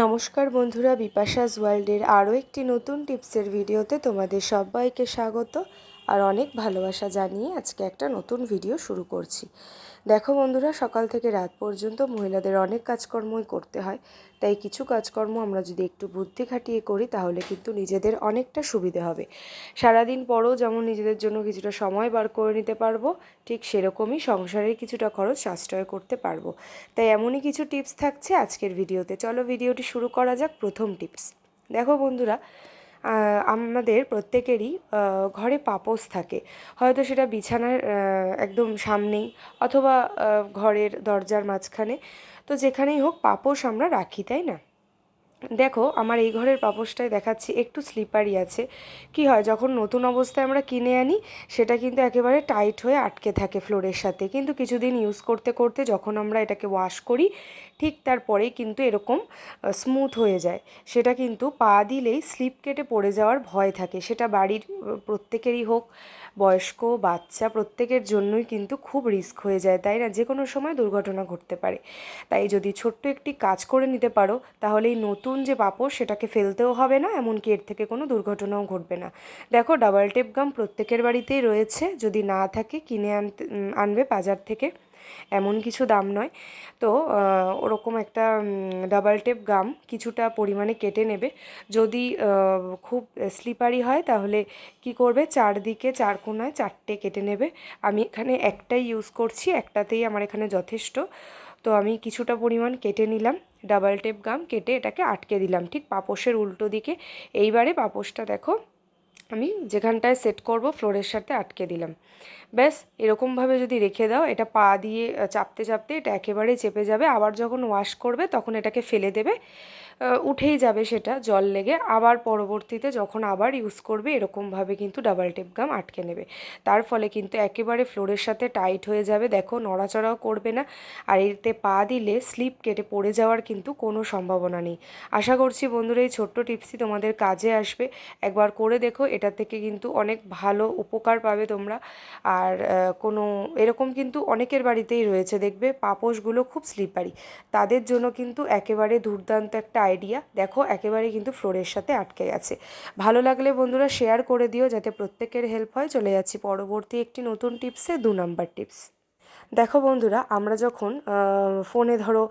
নমস্কার বন্ধুরা বিপাশাস ওয়ার্ল্ডের আরও একটি নতুন টিপসের ভিডিওতে তোমাদের সবাইকে স্বাগত। আর অনেক ভালোবাসা জানিয়ে আজকে একটা নতুন ভিডিও শুরু করছি। দেখো বন্ধুরা, সকাল থেকে রাত পর্যন্ত মহিলাদের অনেক কাজকর্মই করতে হয়। তাই কিছু কাজকর্ম আমরা যদি একটু বুদ্ধি খাটিয়ে করি, তাহলে কিন্তু নিজেদের অনেকটা সুবিধে হবে। সারাদিন পরও যেমন নিজেদের জন্য কিছুটা সময় বার করে নিতে পারব, ঠিক সেরকমই সংসারের কিছুটা খরচ সাশ্রয় করতে পারব। তাই এমনই কিছু টিপস থাকছে আজকের ভিডিওতে চলো ভিডিওটি শুরু করা যাক প্রথম টিপস দেখো বন্ধুরা আমাদের প্রত্যেকেরই ঘরে পাপোস থাকে। হয়তো সেটা বিছানার একদম সামনেই অথবা ঘরের দরজার মাঝখানে। তো যেখানেই হোক পাপোস আমরা রাখি, তাই না? দেখো, আমার এই ঘরের পাপোশটাই দেখাচ্ছি একটু স্লিপারি আছে। কি হয়, যখন নতুন অবস্থায় আমরা কিনে আনি, সেটা কিন্তু একেবারে টাইট হয়ে আটকে থাকে ফ্লোরের সাথে। কিন্তু কিছুদিন ইউজ করতে করতে যখন আমরা এটাকে ওয়াশ করি, ঠিক তারপরেই কিন্তু এরকম স্মুথ হয়ে যায়। সেটা কিন্তু পা দিলেই স্লিপ কেটে পড়ে যাওয়ার ভয় থাকে। সেটা বাড়ির প্রত্যেকেরই হোক বয়স্ক, বাচ্চা প্রত্যেকের জন্যই কিন্তু খুব রিস্ক হয়ে যায়, তাই না? যে কোনো সময় দুর্ঘটনা ঘটতে পারে। তাই যদি ছোট্ট একটি কাজ করে নিতে পারো, তাহলে এই নতুন যে পাপড় সেটাকে ফেলতেও হবে না, এমনকি এর থেকে কোনো দুর্ঘটনাও ঘটবে না। দেখো, ডাবল টেপ গাম প্রত্যেকের বাড়িতেই রয়েছে। যদি না থাকে, কিনে আনতে আনবে বাজার থেকে। এমন কিছু দাম নয়। তো ওরকম একটা ডাবল টেপ গাম কিছুটা পরিমাণে কেটে নেবে। যদি খুব স্লিপারি হয়, তাহলে কি করবে? চারদিকে, চার কোনায় চারটে কেটে নেবে। আমি এখানে একটাই ইউজ করছি, একটাতেই আমার এখানে যথেষ্ট। তো, আমি কিছুটা পরিমাণ কেটে নিলাম ডাবল টেপ গাম কেটে এটাকে আটকে দিলাম। ঠিক পাপোশের উল্টো দিকে। এইবারে পাপোশটা দেখো আমি যেখানটায় সেট করব ফ্লোরের সাথে আটকে দিলাম। ব্যাস, এরকমভাবে যদি রেখে দাও, এটা পা দিয়ে চাপতে চাপতে এটা একেবারে চেপে যাবে। আবার যখন ওয়াশ করবে, তখন এটাকে ফেলে দেবে। উঠেই যাবে সেটা, জল লেগে। আবার পরবর্তীতে যখন আবার ইউজ করবে, এরকমভাবে কিন্তু ডাবল টেপ গাম আটকে নেবে। তার ফলে কিন্তু একেবারে ফ্লোরের সাথে টাইট হয়ে যাবে। দেখো, নড়াচড়াও করবে না। আর এতে পা দিলে স্লিপ কেটে পড়ে যাওয়ার কিন্তু কোনো সম্ভাবনা নেই। আশা করছি বন্ধুরা, এই ছোট্ট টিপসই তোমাদের কাজে আসবে। একবার করে দেখো, এটা থেকে কিন্তু অনেক ভালো উপকার পাবে তোমরা। আর কোনো, এরকম কিন্তু অনেকের বাড়িতেই রয়েছে। দেখবে, পাপোশগুলো খুব স্লিপারি তাদের জন্য কিন্তু একেবারে দুর্দান্ত একটা আইডিয়া দেখো একেবারে কিন্তু ফ্লোরের সাথে আটকে গেছে। ভালো লাগলে বন্ধুরা শেয়ার করে দিও যাতে প্রত্যেকের হেল্প হয়। চলে যাচ্ছি পরবর্তী একটি নতুন টিপসে দু নম্বর টিপস দেখো বন্ধুরা, আমরা যখন ফোনে ধরো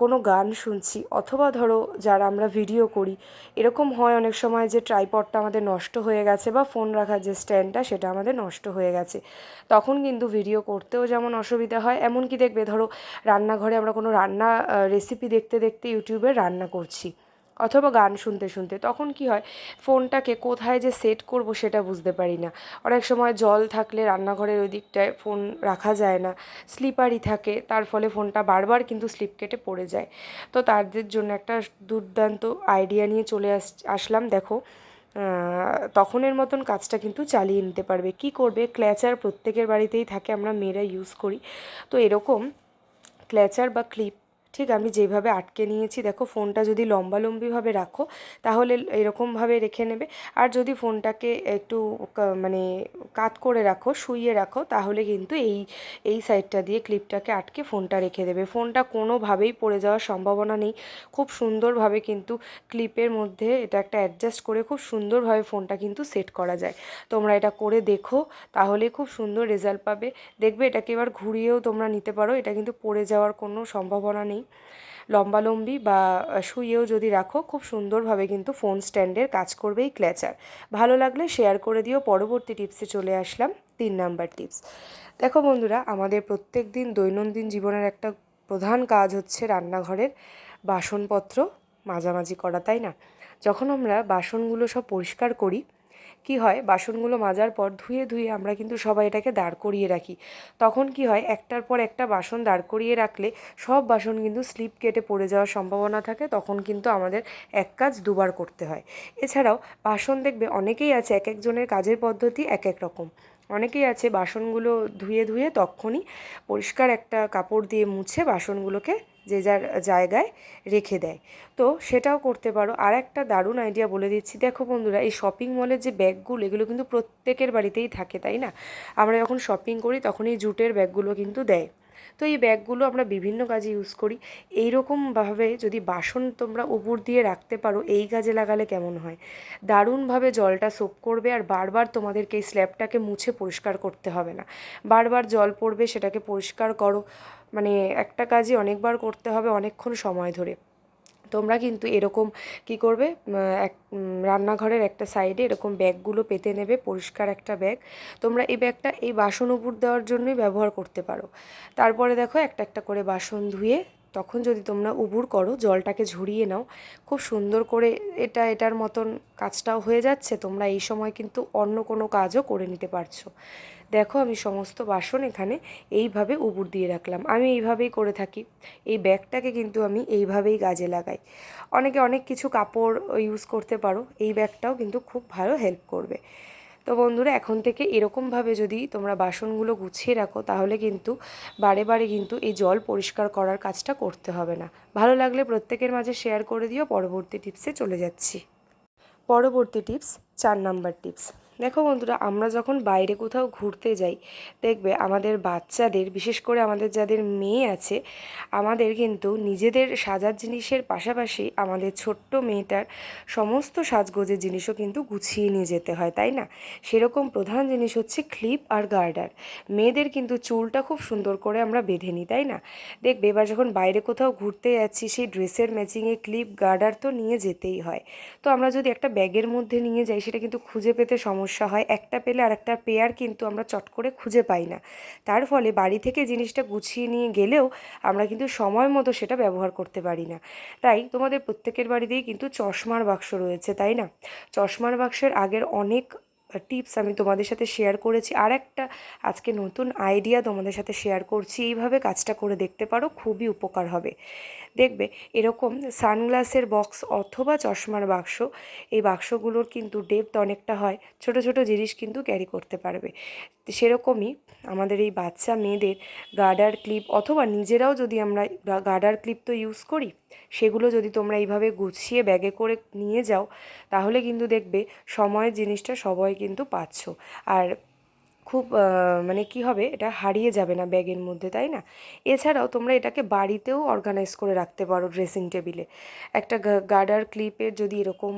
কোনো গান শুনছি অথবা ধরো যারা আমরা ভিডিও করি, এরকম হয় অনেক সময় যে ট্রাইপডটা আমাদের নষ্ট হয়ে গেছে বা ফোন রাখার যে স্ট্যান্ডটা সেটা আমাদের নষ্ট হয়ে গেছে। তখন কিন্তু ভিডিও করতেও যেমন অসুবিধা হয়, এমনকি দেখবে ধরো রান্নাঘরে আমরা কোনো রান্না রেসিপি দেখতে দেখতে ইউটিউবে রান্না করছি। অথবা গান শুনতে শুনতে, তখন কি হয়, ফোনটাকে কোথায় যে সেট করব সেটা বুঝতে পারি না। অনেক সময় জল থাকলে রান্নাঘরের ওই দিকটায় ফোন রাখা যায় না, স্লিপারই থাকে, তার ফলে ফোনটা বারবার কিন্তু স্লিপ কেটে পড়ে যায়। তো তাদের জন্য একটা দুর্দান্ত আইডিয়া নিয়ে চলে আস, আসলাম, দেখো তখনের মতন কাজটা কিন্তু চালিয়ে নিতে পারবে। কি করবে, ক্ল্যাচার প্রত্যেকের বাড়িতেই থাকে, আমরা মেয়েরা ইউজ করি। তো এরকম ক্ল্যাচার বা ক্লিপ ঠিক আমি যেভাবে আটকে নিয়েছি, দেখো ফোনটা যদি লম্বালম্বিভাবে রাখো, তাহলে এরকমভাবে রেখে নেবে। আর যদি ফোনটাকে একটু মানে কাত করে রাখো, শুইয়ে রাখো, তাহলে কিন্তু এই এই সাইডটা দিয়ে ক্লিপটাকে আটকে ফোনটা রেখে দেবে। ফোনটা কোনোভাবেই পড়ে যাওয়ার সম্ভাবনা নেই। খুব সুন্দরভাবে কিন্তু ক্লিপের মধ্যে এটা একটা অ্যাডজাস্ট করে খুব সুন্দরভাবে ফোনটা কিন্তু সেট করা যায়। তোমরা এটা করে দেখো, তাহলে খুব সুন্দর রেজাল্ট পাবে। দেখবে এটাকে এবার ঘুরিয়েও তোমরা নিতে পারো, এটা কিন্তু পড়ে যাওয়ার কোনো সম্ভাবনা নেই। লম্বালম্বি বা শুয়েও যদি রাখো, খুব সুন্দরভাবে কিন্তু ফোন স্ট্যান্ডের কাজ করবে এই ক্ল্যাচার ভালো লাগলে শেয়ার করে দিও। পরবর্তী টিপসে চলে আসলাম তিন নাম্বার টিপস দেখো বন্ধুরা, আমাদের প্রত্যেক দিন দৈনন্দিন জীবনের একটা প্রধান কাজ হচ্ছে রান্নাঘরের বাসনপত্র মাঝামাঝি করা, তাই না? যখন আমরা বাসনগুলো সব পরিষ্কার করি কি হয়? বাসনগুলো মাজার পর ধুয়ে ধুয়ে আমরা কিন্তু সবাই এটাকে দাঁড় করিয়ে রাখি। তখন কি হয়? একটার পর একটা বাসন দাঁড় করিয়ে রাখলে সব বাসন কিন্তু স্লিপ কেটে পড়ে যাওয়ার সম্ভাবনা থাকে, তখন কিন্তু আমাদের এক কাজ দুবার করতে হয়। এছাড়াও বাসন দেখবে অনেকেই আছে, এক একজনের কাজের পদ্ধতি এক এক রকম। অনেকেই আছে বাসনগুলো ধুয়ে ধুয়ে তখনই পরিষ্কার একটা কাপড় দিয়ে মুছে বাসনগুলোকে যে যার জায়গায় রেখে দেয়। তো সেটাও করতে পারো। আর একটা দারুণ আইডিয়া বলে দিচ্ছি। দেখো বন্ধুরা, এই শপিং মলের যে ব্যাগগুলো, এগুলো কিন্তু প্রত্যেকের বাড়িতেই থাকে, তাই না? আমরা যখন শপিং করি তখন এই জুটের ব্যাগগুলো কিন্তু দেয়। তো এই ব্যাগগুলো আমরা বিভিন্ন কাজে ইউজ করি। এইরকমভাবে যদি বাসন তোমরা উপর দিয়ে রাখতে পারো, এই কাজে লাগালে কেমন হয়? দারুণভাবে জলটা সোপ করবে আর বারবার তোমাদেরকে এই স্ল্যাবটাকে মুছে পরিষ্কার করতে হবে না। বারবার জল পড়বে, সেটাকে পরিষ্কার করো। মানে একটা কাজই অনেকবার করতে হবে অনেকক্ষণ সময় ধরে। তোমরা কিন্তু এরকম কি করবে এক রান্নাঘরের একটা সাইডে এরকম ব্যাগগুলো পেতে নেবে, পরিষ্কার একটা ব্যাগ। তোমরা এই ব্যাগটা এই বাসন উপর দেওয়ার জন্যই ব্যবহার করতে পারো। তারপরে দেখো একটা একটা করে বাসন ধুয়ে তখন যদি তোমরা উবুর করো, জলটাকে ঝরিয়ে নাও, খুব সুন্দর করে এটা, এটার মতন কাজটাও হয়ে যাচ্ছে, তোমরা এই সময় কিন্তু অন্য কোনো কাজও করে নিতে পারছ। দেখো আমি সমস্ত বাসন এখানে এইভাবে উবুর দিয়ে রাখলাম। আমি এইভাবেই করে থাকি। এই ব্যাগটাকে কিন্তু আমি এইভাবেই কাজে লাগাই। অনেকে অনেক কিছু কাপড় ইউজ করতে পারো, এই ব্যাগটাও কিন্তু খুব ভালো হেল্প করবে। তো বন্ধুরা, এখন থেকে এরকমভাবে যদি তোমরা বাসনগুলো গুছিয়ে রাখো, তাহলে কিন্তু বারে বারে কিন্তু এই জল পরিষ্কার করার কাজটা করতে হবে না। ভালো লাগলে প্রত্যেকের মাঝে শেয়ার করে দিও, পরবর্তী টিপসে চলে যাচ্ছি। পরবর্তী টিপস চার নাম্বার টিপস দেখো বন্ধুরা, আমরা যখন বাইরে কোথাও ঘুরতে যাই, দেখবে আমাদের বাচ্চাদের, বিশেষ করে আমাদের যাদের মেয়ে আছে, আমাদের কিন্তু নিজেদের সাজার জিনিসের পাশাপাশি আমাদের ছোট্ট মেয়েটার সমস্ত সাজগোজের জিনিসও কিন্তু গুছিয়ে নিয়ে যেতে হয়, তাই না? সেরকম প্রধান জিনিস হচ্ছে ক্লিপ আর গার্ডার। মেয়েদের কিন্তু চুলটা খুব সুন্দর করে আমরা বেঁধে নিই, তাই না? দেখবে এবার যখন বাইরে কোথাও ঘুরতে যাচ্ছি, সেই ড্রেসের ম্যাচিংয়ে ক্লিপ, গার্ডার তো নিয়ে যেতেই হয়। তো আমরা যদি একটা ব্যাগের মধ্যে নিয়ে যাই, সেটা কিন্তু খুঁজে পেতে সমস্যা সমস্যা হয়, একটা পেলে আর একটা পেয়ার কিন্তু আমরা চট করে খুঁজে পাই না। তার ফলে বাড়ি থেকে জিনিসটা গুছিয়ে নিয়ে গেলেও আমরা কিন্তু সময় মতো সেটা ব্যবহার করতে পারি না। তাই তোমাদের প্রত্যেকের বাড়িতেই কিন্তু চশমার বাক্স রয়েছে, তাই না? চশমার বাক্সের আগের অনেক টিপস আমি তোমাদের সাথে শেয়ার করেছি। আর একটা আজকে নতুন আইডিয়া তোমাদের সাথে শেয়ার করছি। এইভাবে কাজটা করে দেখতে পারো, খুবই উপকার হবে। দেখবে, এরকম সানগ্লাসের বক্স অথবা চশমার বাক্স, এই বাক্সগুলোর কিন্তু ডেপথ অনেকটা হয়। ছোট ছোট জিনিস কিন্তু ক্যারি করতে পারবে। সেরকমই আমাদের এই বাচ্চা মেয়েদের গার্ডার ক্লিপ অথবা নিজেরাও যদি আমরা গার্ডার ক্লিপ তো ইউজ করি সেগুলো যদি তোমরা এইভাবে গুছিয়ে ব্যাগে করে নিয়ে যাও, তাহলে কিন্তু দেখবে সময়ের জিনিসটা সবাই কিন্তু পাচ্ছ। আর খুব মানে কি হবে, এটা হারিয়ে যাবে না ব্যাগের মধ্যে, তাই না? এছাড়াও তোমরা এটাকে বাড়িতেও অর্গানাইজ করে রাখতে পারো ড্রেসিং টেবিলে একটা গার্ডার ক্লিপের যদি এরকম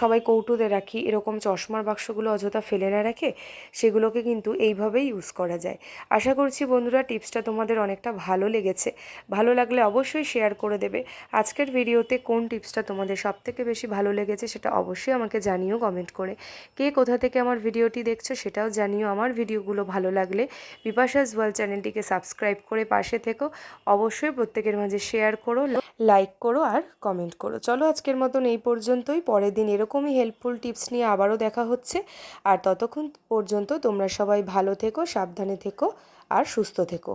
সবাই কৌটোতে রাখি, এরকম চশমার বাক্সগুলো অযথা ফেলে না রাখে, সেগুলোকে কিন্তু এইভাবেই ইউজ করা যায়। আশা করছি বন্ধুরা টিপসটা তোমাদের অনেকটা ভালো লেগেছে। ভালো লাগলে অবশ্যই শেয়ার করে দেবে। আজকের ভিডিওতে কোন টিপসটা তোমাদের সব থেকে বেশি ভালো লেগেছে সেটা অবশ্যই আমাকে জানিও কমেন্ট করে। কে কোথা থেকে আমার ভিডিওটি দেখছ সেটাও জানিও আমার ভিডিওগুলো ভালো লাগলে বিপাশাস ওয়াল চ্যানেলটিকে সাবস্ক্রাইব করে পাশে থেকো। অবশ্যই প্রত্যেকের মাঝে শেয়ার করো, লাইক করো আর কমেন্ট করো। চলো আজকের মতন এই পর্যন্তই। পরের দিন এরকমই হেল্পফুল টিপস নিয়ে আবারও দেখা হচ্ছে। আর ততক্ষণ পর্যন্ত তোমরা সবাই ভালো থেকো, সাবধানে থেকো আর সুস্থ থেকো।